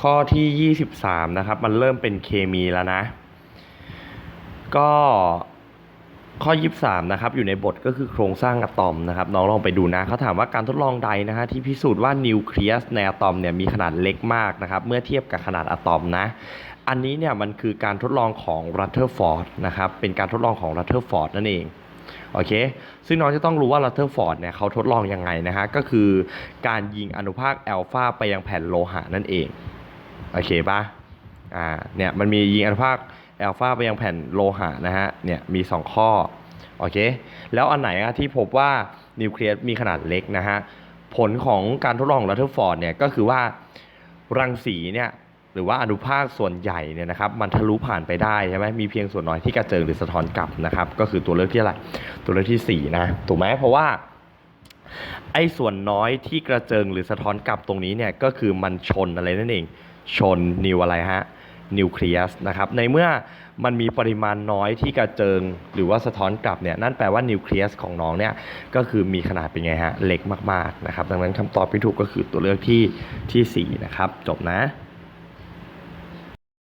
ข้อที่ 23 นะครับ มันเริ่มเป็นเคมีแล้วนะ ก็ข้อ 23 นะครับ อยู่ในบทก็คือโครงสร้างอะตอมนะครับ น้องลองไปดูนะเขาถามว่าการทดลองใดนะฮะที่พิสูจน์ว่านิวเคลียสในอะตอมเนี่ยมีขนาดเล็กมากนะครับ เมื่อเทียบกับขนาดอะตอมนะ อันนี้เนี่ยมันคือการทดลองของรัตเทอร์ฟอร์ดนะครับ เป็นการทดลองของรัตเทอร์ฟอร์ดนั่นเองโอเค ซึ่งน้องจะต้องรู้ว่ารัตเทอร์ฟอร์ดเนี่ยเขาทดลองยังไงนะฮะ ก็คือการยิงอนุภาคแอลฟาไปยังแผ่นโลหะนั่นเอง โอเคปะอ่าเนี่ยมันมียิงอนุภาคแอลฟาไปยังแผ่นโลหะนะฮะเนี่ยมี 2 ข้อโอเคแล้วอันไหนอะที่พบว่านิวเคลียสมีขนาดเล็กนะฮะผลของการทดลองรัตเทอร์ฟอร์ดเนี่ยก็คือว่ารังสีเนี่ยหรือว่าอนุภาคส่วนใหญ่เนี่ยนะครับมันทะลุผ่านไปได้ใช่ไหมมีเพียงส่วนน้อยที่กระเจิงหรือสะท้อนกลับนะครับก็คือตัวเลือกที่อะไรตัวเลือกที่สี่นะถูกไหมเพราะว่าไอ้ส่วนน้อยที่กระเจิงหรือสะท้อนกลับตรงนี้เนี่ยก็คือมันชนอะไรนั่นเอง ชนนิวอะไรฮะนิวเคลียสนะครับในเมื่อมันมีปริมาณน้อยที่กระเจิง หรือว่าสะท้อนกลับเนี่ยนั่นแปลว่านิวเคลียสของน้องเนี่ยก็คือมีขนาดเป็นไงฮะเล็กมากๆนะครับดังนั้นคำตอบที่ถูกก็คือตัวเลือกที่ที่สี่นะครับ จบนะ